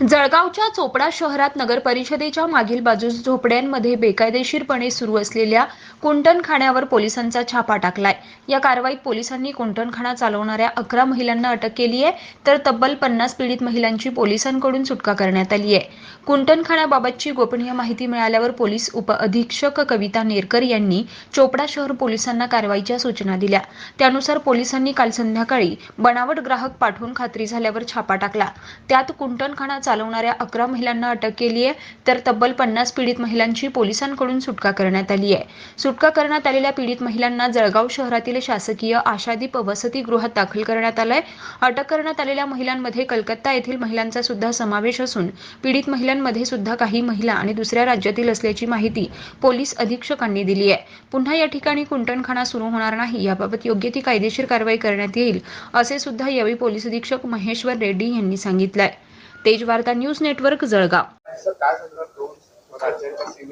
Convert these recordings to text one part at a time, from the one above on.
जळगावच्या चोपडा शहरात नगर परिषदेच्या मागील बाजूस झोपड्यांमध्ये बेकायदेशीरपणे सुरू असलेल्या कुंटणखाण्यावर पोलिसांचा छापा टाकलाय. या कारवाईत पोलिसांनी कुंटणखाना चालवणाऱ्या अकरा महिलांना अटक केली आहे तर तब्बल पन्नास पीडित महिलांची पोलिसांकडून सुटका करण्यात आली आहे कुंटणखाण्याबाबतची गोपनीय माहिती मिळाल्यावर पोलीस उपअधीक्षक कविता नेरकर यांनी चोपडा शहर पोलिसांना कारवाईच्या सूचना दिल्या. त्यानुसार पोलिसांनी काल संध्याकाळी बनावट ग्राहक पाठवून खात्री झाल्यावर छापा टाकला. त्यात कुंटणखाना चालवणाऱ्या अकरा महिलांना अटक केली आहे तर तब्बल पन्नास पीडित महिलांची पोलिसांकडून सुटका करण्यात आली आहे. सुटका करण्यात आलेल्या पीडित महिलांना जळगाव शहरातील शासकीय आशादीप वसतिगृहात दाखल करण्यात आलंय. अटक करण्यात आलेल्या महिलांमध्ये कलकत्ता येथील महिलांचा सुद्धा समावेश असून पीडित महिलांमध्ये सुद्धा काही महिला आणि दुसऱ्या राज्यातील असल्याची माहिती पोलीस अधीक्षकांनी दिली आहे. पुन्हा या ठिकाणी कुंटणखाना सुरू होणार नाही याबाबत योग्य ती कायदेशीर कारवाई करण्यात येईल असे सुद्धा यावेळी पोलीस अधीक्षक महेश्वर रेड्डी यांनी सांगितलंय. आहे वार्ता न्यूज नेटवर्क जळगाव. ही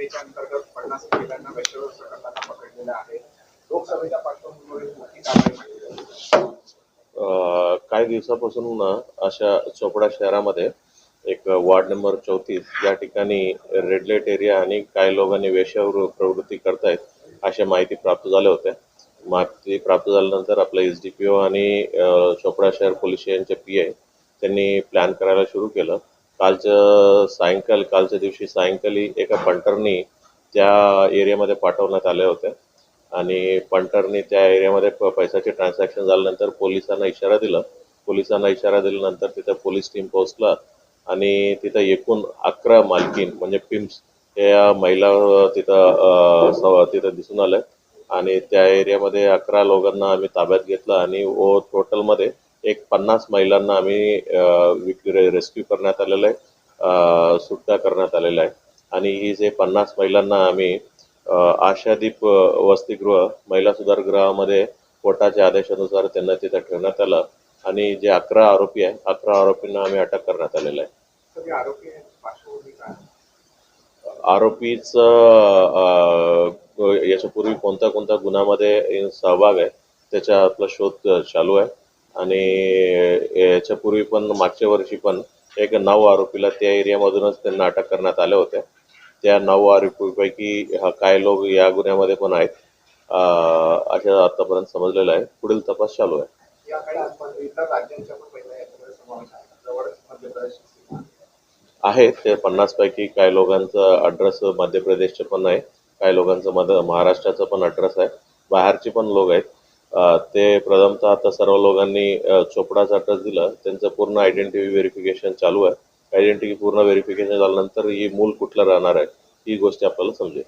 काही दिवसापासून ना अशा चोपडा शहरामध्ये एक वार्ड नंबर चौतीस या ठिकाणी रेड लाइट एरिया आणि काही लोकांनी वेश्यावर प्रवृत्ती करतायत अशा माहिती प्राप्त झाल्या होत्या माहिती प्राप्त झाल्यानंतर आपला एस डी पी ओ आणि चोपडा शहर पोलीस स्टेशनचे पी आय त्यांनी प्लॅन करायला सुरू केलं. कालचं सायंकाल कालच्या दिवशी सायंकाळी एका पंटरनी त्या एरियामध्ये पाठवण्यात आल्या होत्या. आणि पंटरनी त्या एरियामध्ये प- पैशाचे ट्रान्झॅक्शन झाल्यानंतर पोलिसांना इशारा दिला. पोलिसांना इशारा दिल्यानंतर तिथं पोलीस टीम पोहोचला. आणि तिथं एकूण अकरा मालकीन म्हणजे पिम्स या महिला तिथं तिथं दिसून आल्या. आणि त्या एरियामध्ये अकरा लोकांना आम्ही ताब्यात घेतलं आणि ओ टोटलमध्ये एक पन्नास महिलांना आम्ही रेस्क्यू करण्यात आलेलं आहे. अं, सुटका करण्यात आलेला आहे. आणि ही जे पन्नास महिलांना आम्ही आशादीप वसतिगृह महिला सुधारगृहामध्ये कोर्टाच्या आदेशानुसार त्यांना तिथं ठेवण्यात आलं. आणि जे अकरा आरोपी आहे अकरा आरोपींना आम्ही अटक करण्यात आलेलं आहे. आरोपीच याच्यापूर्वी कोणत्या कोणत्या गुन्ह्यामध्ये सहभाग आहे त्याचा आपला शोध चालू आहे. आणि याच्यापूर्वी पण मागच्या वर्षी पण एक नऊ आरोपीला त्या एरियामधूनच त्यांना अटक करण्यात आल्या होत्या त्या नऊ आरोपीपैकी हा काय लोक या गुन्ह्यामध्ये पण आहेत. अशा आतापर्यंत समजलेलं आहे. पुढील तपास चालू आहे. आहे आहेत. ते पन्नास पैकी काही लोकांचं अड्रेस मध्य प्रदेशचे पण आहे. काही लोकांचं मध्य महाराष्ट्राचं पण अड्रेस आहे. बाहेरचे पण लोक आहेत. ते प्रथमतः आता सर्व लोकांनी अं, चोपडाचा अड्रेस दिला. त्यांचं पूर्ण आयडेंटिटी व्हेरिफिकेशन चालू आहे. आयडेंटिटी पूर्ण व्हेरिफिकेशन झाल्यानंतर ही मूल कुठलं राहणार आहे ही गोष्ट आपल्याला समजेल.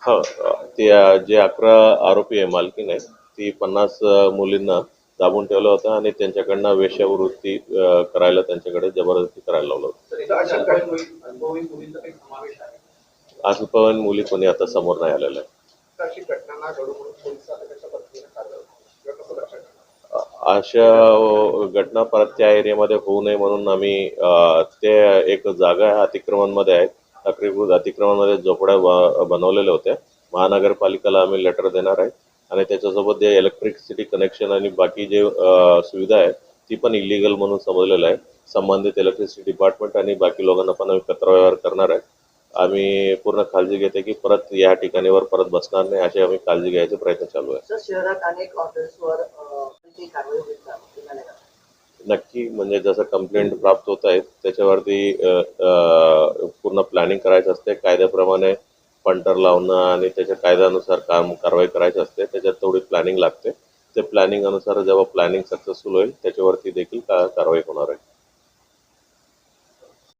हा अं, ते जे अकरा आरोपी आहे मालकीन आहे ती पन्नास मुलींना दाबून ठेवलं होतं आणि त्यांच्याकडनं वेश्यावृत्ती करायला त्यांच्याकडे जबरदस्ती करायला लावलं होतं. अल्पवयीन मुली- कोणी आता समोर नाही आलेलं आहे. अशी घटना ना घडू म्हणून पोलिसांना कशा पद्धतीने कारवाई किंवा कसं लक्षात ठेवणार? अशा घटना परत त्या एरियामध्ये होऊ नये म्हणून आम्ही अ, ते एक जागा आहे अतिक्रमणमध्ये आहे. अतिक्रमण अतिक्रमणमध्ये झोपड्या ब- बनवलेल्या होत्या. महानगरपालिकेला आम्ही लेटर देणार आहे. आणि त्याच्यासोबत जे इलेक्ट्रिसिटी कनेक्शन आणि बाकी जे अ, सुविधा आहे ती पण इलिगल म्हणून समजलेलं आहे. संबंधित इलेक्ट्रिसिटी डिपार्टमेंट आणि बाकी लोकांना पण आम्ही पत्रव्यवहार करणार आहे. आम्ही पूर्ण काळजी घेते की परत या ठिकाणीवर परत बसणार नाही अशी आम्ही काळजी घ्यायचे प्रयत्न चालू आहे. शहरात अनेक हॉटेल्सवर? नक्की म्हणजे जसं कंप्लेंट प्राप्त होत आहेत त्याच्यावरती पूर्ण प्लॅनिंग करायचं असते. कायद्याप्रमाणे पंटर लावणं आणि त्याच्या कायद्यानुसार काम कारवाई करायची असते. त्याच्यात तेवढी प्लॅनिंग लागते. ते प्लॅनिंग अनुसार जेव्हा प्लॅनिंग सक्सेसफुल होईल त्याच्यावरती देखील कारवाई होणार आहे.